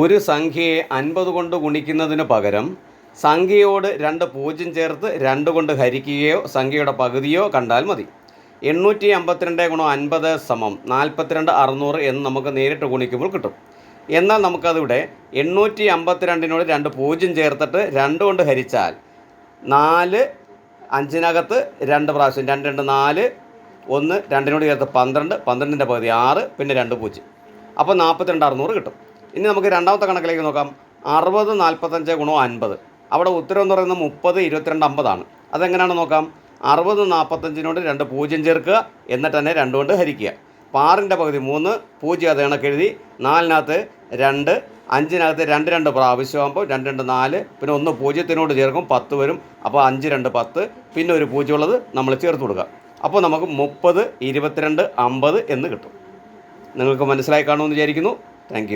ഒരു സംഖ്യയെ അൻപത് കൊണ്ട് ഗുണിക്കുന്നതിന് പകരം സംഖ്യയോട് രണ്ട് പൂജ്യം ചേർത്ത് രണ്ട് കൊണ്ട് ഹരിക്കുകയോ സംഖ്യയുടെ പകുതിയോ കണ്ടാൽ മതി. എണ്ണൂറ്റി അമ്പത്തിരണ്ട് ഗുണം അൻപത് സമം നാൽപ്പത്തിരണ്ട് അറുന്നൂറ് എന്ന് നമുക്ക് നേരിട്ട് ഗുണിക്കുമ്പോൾ കിട്ടും. എന്നാൽ നമുക്കതിവിടെ എണ്ണൂറ്റി അമ്പത്തിരണ്ടിനോട് രണ്ട് പൂജ്യം ചേർത്തിട്ട് രണ്ട് കൊണ്ട് ഹരിച്ചാൽ നാല് അഞ്ചിനകത്ത് രണ്ട് പ്രാവശ്യം രണ്ട് രണ്ട് നാല് ഒന്ന് രണ്ടിനോട് ചേർത്ത് പന്ത്രണ്ട് പന്ത്രണ്ടിന്റെ പകുതി ആറ് പിന്നെ രണ്ട് പൂജ്യം. അപ്പോൾ നാൽപ്പത്തിരണ്ട് അറുന്നൂറ് കിട്ടും. ഇനി നമുക്ക് രണ്ടാമത്തെ കണക്കിലേക്ക് നോക്കാം. അറുപത് നാൽപ്പത്തഞ്ച് ഗുണം അൻപത്. അവിടെ ഉത്തരം എന്ന് പറയുന്നത് മുപ്പത് ഇരുപത്തിരണ്ട് അമ്പതാണ്. അതെങ്ങനെയാണ് നോക്കാം? അറുപത് നാൽപ്പത്തഞ്ചിനോട് രണ്ട് പൂജ്യം ചേർക്കുക. എന്നിട്ട് തന്നെ രണ്ട് കൊണ്ട് ഹരിക്കുക. പാറിന്റെ പകുതി മൂന്ന് പൂജ്യം അത് കണക്ക് എഴുതി. നാലിനകത്ത് രണ്ട് അഞ്ചിനകത്ത് രണ്ട് രണ്ട് പ്രാവശ്യമാകുമ്പോൾ രണ്ട് രണ്ട് നാല്. പിന്നെ ഒന്ന് പൂജ്യത്തിനോട് ചേർക്കും പത്ത് വരും. അപ്പോൾ അഞ്ച് രണ്ട് പത്ത്. പിന്നെ ഒരു പൂജ്യമുള്ളത് നമ്മൾ ചേർത്ത് കൊടുക്കുക. അപ്പോൾ നമുക്ക് മുപ്പത് ഇരുപത്തിരണ്ട് അമ്പത് എന്ന് കിട്ടും. നിങ്ങൾക്ക് മനസ്സിലായി കാണുമെന്ന് വിചാരിക്കുന്നു. താങ്ക്